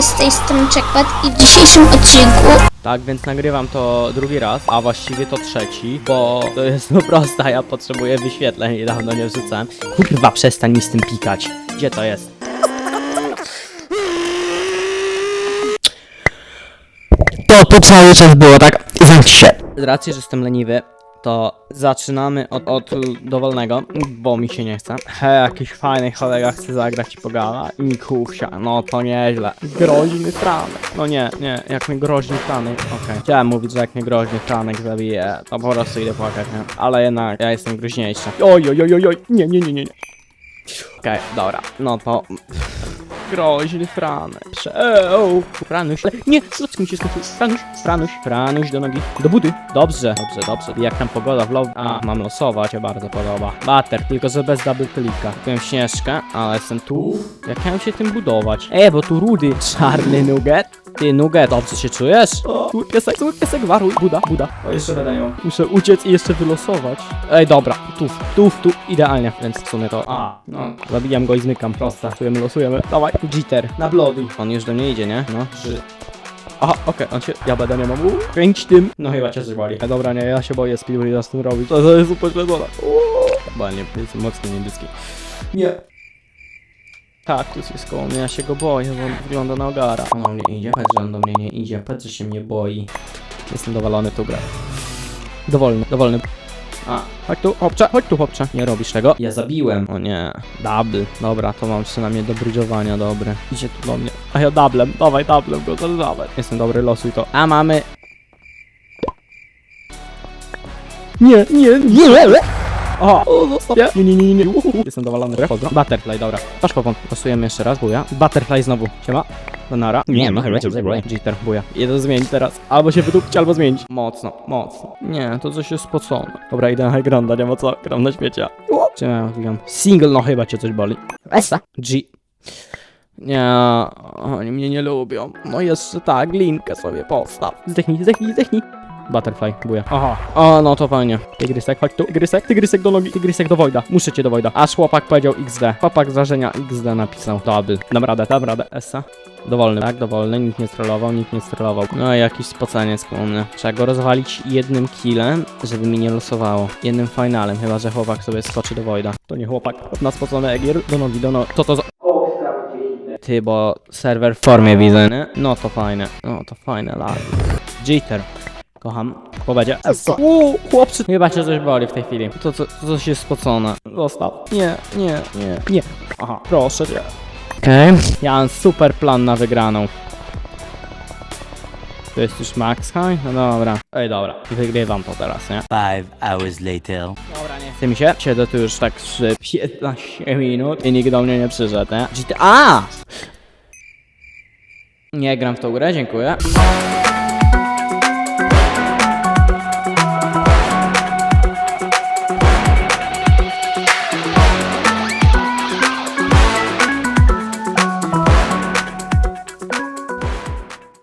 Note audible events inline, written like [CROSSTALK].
z tej strony Checkpad i w dzisiejszym odcinku Tak, więc nagrywam to drugi raz, a właściwie to trzeci, bo to jest [LAUGHS] no prosta, ja potrzebuję wyświetleń i dawno nie wrzucałem. Kurwa, przestań mi z tym pikać. Gdzie to jest? To tu cały czas było tak, zamknij się. Z racji, że jestem leniwy, to zaczynamy od, od dowolnego, bo mi się nie chce. He, jakiś fajny kolega chce zagrać i pogada i mi no to nieźle. Groźny Franek, no nie, nie, jak mnie groźny Franek, okej. Chciałem mówić, że jak mnie groźny Franek zabije, to po prostu idę płakać, nie? Ale jednak ja jestem groźniejszy. Oj, oj, oj, oj, oj, nie, nie, nie, nie, nie. Okej, dobra, no to... Groźny Franek. Przeł. Franuś. Nie, slotki mi się skończył. Franuś, Franuś, Franuś do nogi. Do budy. Dobrze, dobrze, dobrze. Jak tam pogoda w low... A, mam losować, się bardzo podoba. Bater, tylko że bez double clicka. Kupiłem śnieżkę, ale jestem tu. Jak miałem się tym budować? E, bo tu rudy. Czarny nugget. Ty, nugget, dobrze się czujesz? O, piesek, piesek, waruj. Buda, Buda. O, jeszcze będę ją. Muszę uciec i jeszcze wylosować. Ej, dobra, tu, tu, tu, idealnie. Więc w sumie to... A, no. Zabijam go i zmykam. Proste. Losujemy, losujemy. Dawaj. Jitter. Na bloody. On już do mnie idzie, nie? No, trzy. Aha, okej, on się... Ja będę nie mam. Uuu, Kręć tym. No chyba cię boli. E, dobra, nie, ja się boję speedway z tym robić. To, to jest upośledzone. Chyba nie, jest mocno niebieski. Nie. Kaktus jest koło mnie, ja się go boję, bo on wygląda na ogara. On do mnie idzie, patrz, że on do mnie nie idzie, patrz, że się mnie boi. Jestem dowalony tu grę. Dowolny, dowolny. A, chodź tu, chłopcze, chodź tu, chłopcze. Nie robisz tego? Ja zabiłem. O nie, double. Dobra, to mam przynajmniej do brydżowania, dobre. Idzie tu do mnie. A ja doublem, dawaj doublem go zadawaj. Jestem dobry, losuj to. A mamy... Nie, nie, nie! O, o zostaw. Nie, nie, nie, nie, nie. Uhu. Jestem dowalony, rechodzę. Butterfly, dobra. Patrz popon. Losujemy jeszcze raz, buja. Butterfly znowu. Siema. Donara. Nie, no chyba. Jitter, buja. Jeden zmienić teraz. Albo się wydupć, albo zmienić. Mocno, mocno. Nie, to coś jest spocone. Dobra, idę na grounda, nie ma co. Gram na świecie. Czy wiem. Single, no chyba cię coś boli. Esa. G. Nie, oni mnie nie lubią. No jeszcze tak, linkę sobie postaw. Zdechnij, zdechnij, zdechnij. Butterfly, buja. Aha. O, no to fajnie. Tygrysek, chodź tu. Tygrysek, tygrysek do nogi, tygrysek do Wojda. Muszę cię do Wojda. Aż chłopak powiedział XD. Chłopak z wrażenia XD napisał. Double. Dam radę, dam radę. Essa. Dowolny, tak? Dowolny. Nikt nie strollował, nikt nie strollował. No i jakiś spoceniec koło mnie. Trzeba go rozwalić jednym killem, żeby mi nie losowało. Jednym finalem, chyba że chłopak sobie skoczy do Wojda. To nie chłopak. Na spocony Egier. Do nogi, do nogi. Co to za... Ty, bo serwer w formie widzę, nie? No to fajne. No to fajne, lag. Jitter. Kocham. Powiedzie. Uuu, chłopcy. Chyba cię coś boli w tej chwili. To, to, to coś jest spocone. Zostaw. Nie, nie, nie, nie. Aha, proszę cię. Okej. Ja mam super plan na wygraną. To jest już max high? No dobra. Ej, dobra. Wygrywam to teraz, nie? Five hours later. Dobra, nie chce mi się. Siedzę tu już tak z 15 minut i nikt do mnie nie przyszedł, nie? GTA! Nie gram w tą grę, dziękuję.